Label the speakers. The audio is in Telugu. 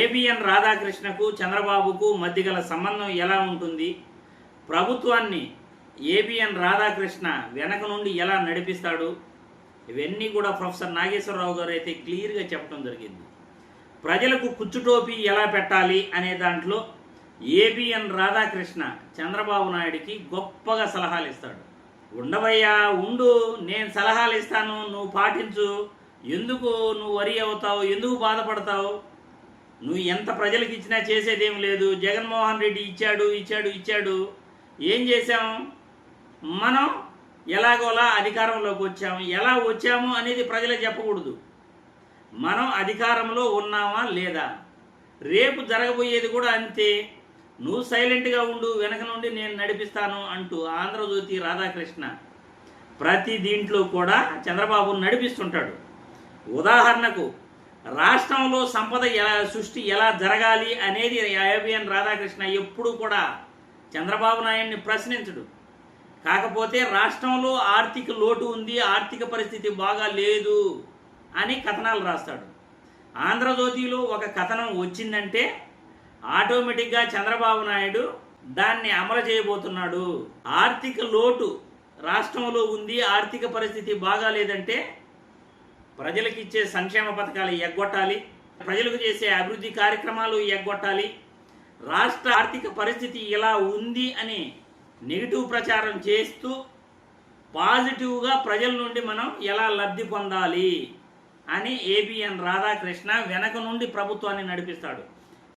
Speaker 1: ఏబిఎన్ రాధాకృష్ణకు చంద్రబాబుకు మధ్య గల సంబంధం ఎలా ఉంటుంది? ప్రభుత్వాన్ని ఏబిఎన్ రాధాకృష్ణ వెనక నుండి ఎలా నడిపిస్తాడు? ఇవన్నీ కూడా ప్రొఫెసర్ నాగేశ్వరరావు గారు అయితే క్లియర్గా చెప్పడం జరిగింది. ప్రజలకు కుచ్చుటోపీ ఎలా పెట్టాలి అనే దాంట్లో ఏబిఎన్ రాధాకృష్ణ చంద్రబాబు నాయుడికి గొప్పగా సలహాలు ఇస్తాడు. ఉండవయ్యా ఉండు నేను సలహాలు ఇస్తాను నువ్వు పాటించు. ఎందుకు నువ్వు వరి అవుతావు? ఎందుకు బాధపడతావు? నువ్వు ఎంత ప్రజలకు ఇచ్చినా చేసేదేం లేదు. జగన్మోహన్ రెడ్డి ఇచ్చాడు ఇచ్చాడు ఇచ్చాడు. ఏం చేశాం? మనం ఎలాగోలా అధికారంలోకి వచ్చాము ఎలా వచ్చాము అనేది ప్రజలకు చెప్పకూడదు. మనం అధికారంలో ఉన్నామా లేదా? రేపు జరగబోయేది కూడా అంతే. నువ్వు సైలెంట్గా ఉండు వెనక నుండి నేను నడిపిస్తాను అంటూ ఆంధ్రజ్యోతి రాధాకృష్ణ ప్రతి దీంట్లో కూడా చంద్రబాబు నడిపిస్తుంటాడు. ఉదాహరణకు రాష్ట్రంలో సంపద ఎలా సృష్టి ఎలా జరగాలి అనేది ఏబిఎన్ రాధాకృష్ణ ఎప్పుడు కూడా చంద్రబాబు నాయుడిని ప్రశ్నించడు. కాకపోతే రాష్ట్రంలో ఆర్థిక లోటు ఉంది ఆర్థిక పరిస్థితి బాగా లేదు అని కథనాలు రాస్తాడు. ఆంధ్రజ్యోతిలో ఒక కథనం వచ్చిందంటే ఆటోమేటిక్గా చంద్రబాబు నాయుడు దాన్ని అమలు చేయబోతున్నాడు. ఆర్థిక లోటు రాష్ట్రంలో ఉంది ఆర్థిక పరిస్థితి బాగాలేదంటే ప్రజలకు ఇచ్చే సంక్షేమ పథకాలు ఎగ్గొట్టాలి ప్రజలకు చేసే అభివృద్ధి కార్యక్రమాలు ఎగ్గొట్టాలి రాష్ట్ర ఆర్థిక పరిస్థితి ఇలా ఉంది అని నెగిటివ్ ప్రచారం చేస్తూ పాజిటివ్గా ప్రజల నుండి మనం ఎలా లబ్ధి పొందాలి అని ఏబిఎన్ రాధాకృష్ణ వెనక నుండి ప్రభుత్వాన్ని నడిపిస్తాడు.